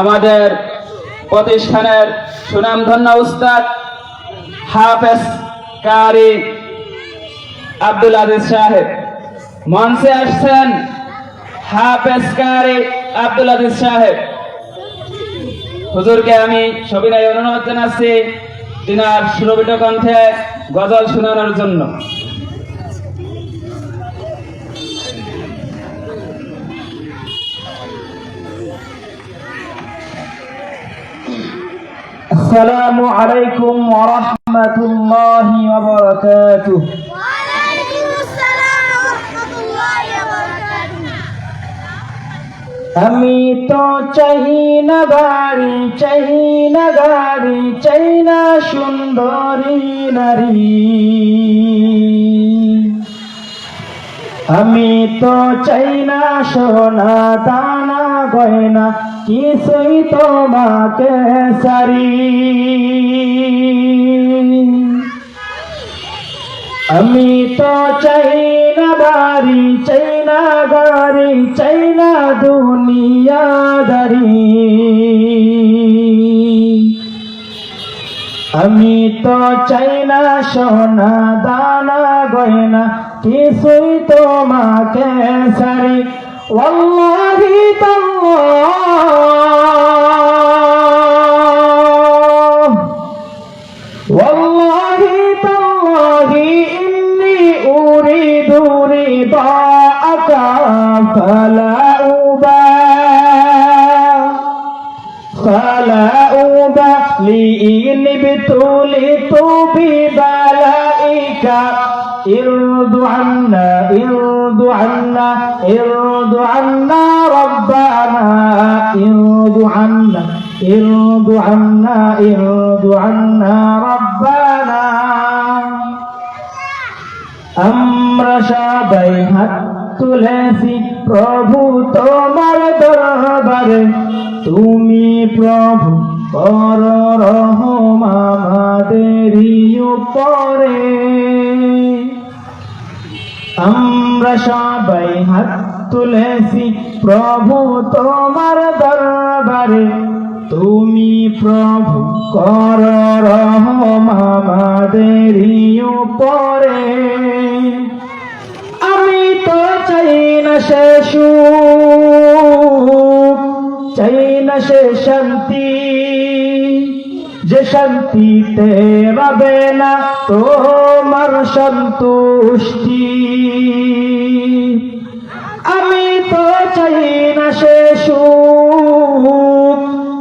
আমাদের প্রতিষ্ঠানের সুনামধন্য উস্তাদ হাফেজ কারি আব্দুল আজিজ সাহেব। মঞ্চে আসছেন হাফেজ কারি আব্দুল আজিজ সাহেব। হুজুরকে আমি সবিনয় অনুরোধ জানাচ্ছি, তিনার সুরবিত কণ্ঠে গজল শোনানোর জন্য। السلام عليكم ورحمة الله وبركاته وعليكم السلام ورحمة الله وبركاته আমি তো চাহি না গাড়ি চাহি না গাড়ি চাই না সুন্দরী নারী আমি তো চাই না সোনা দানা গয়না কিছুই তোমাকে সারি? আমি তো চাই না বাড়ি চাই না গাড়ি চাই না দুনিয়াদারি। আমি তো চাই না সোনা দানা গয়না কিছুই তোমাকে সারি? والله تالله. والله تالله إني أريد رضاك فلا أبالي فلا أبالي إن ابتليت ببلاء. ببلائك ارض عنا ارض عنا ارض عنا ربنا ارض عنا ارض عنا ارض عنا ربنا আমরা সবাই হাত তুলেছি প্রভু তোমার দরবারে তুমি প্রভু কর রহম আমাদেরই উপরে। আমরা সবাই হাত তুলেছি, প্রভু তোমার দরবারে। তুমি প্রভু কর রহম আমাদেরই উপরে। আমি তো চাই না সুখ, চাই না সে শান্তি। যে শান্তিতে রবে না তোমার সন্তুষ্টি। আমি তো চাই না সে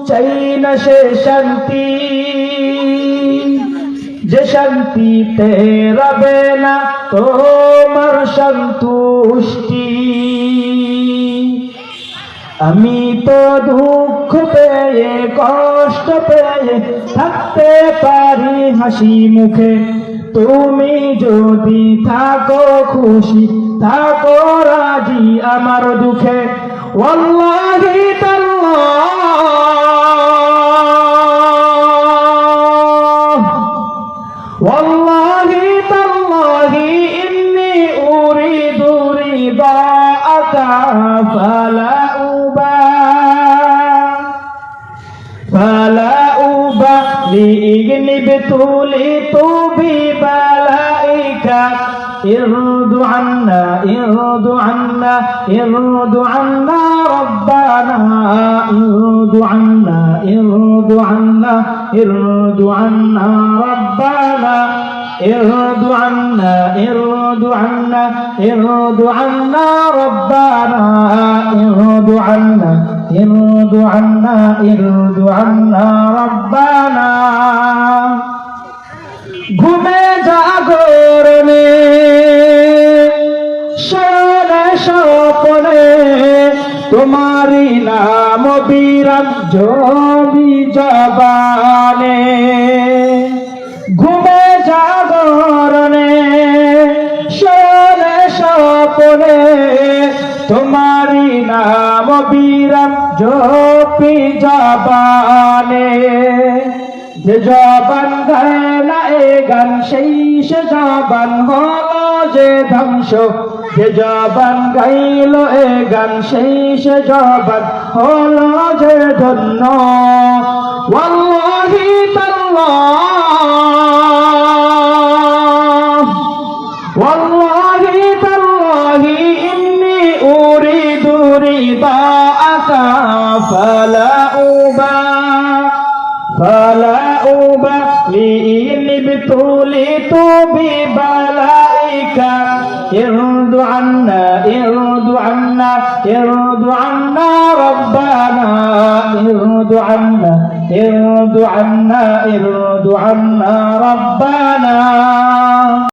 চাই না সে শান্তি। যে শান্তিতে রবে না তোমার সন্তুষ্টি। আমি তো দুঃখ পেয়ে, কষ্ট পেয়ে থাকতে পারি হাসি মুখে। তুমি যদি থাকো খুশি, থাকো রাজি আমার দুঃখে। ওয়াল্লাহি তাল্লাহ ওয়াল্লাহি তাল্লাহি ইন্নি বা আকা ফালা লিগ নিবে তুলি তুবি বালাইকা ارض عنا ارض عنا ارض عنا ربنا ارض عنا ارض عنا ارض عنا ربنا ارض عنا ارض عنا ارض عنا ربنا ارض عنا ارض عنا ارض عنا ربنا ঘুমে জাগরণে তোমারি নাম বিরাম জবি জবানে। ঘুমে জাগরণে, শয়নে স্বপনে, তোমারি নাম বিরাম জপি জবানে। যে জবান গায় না এ গান, সেই সে জবান হলো যে ধ্বংস। যে জবান গাইল এ গান, সেই সে জবান হলো যে ধন্য। ওয়াল্লাহি তাল্লাহ ওয়াল্লাহি তাল্লাহি ইন্নি উরিদু রিদাআকা, ফালা উবা। ফালা উবা, লি ইন্নি বিতুলি তুবি বালা عليك ارد عنا ارد عنا ارد عنا ربنا ارد عنا ارد عنا ارد عنا ربنا.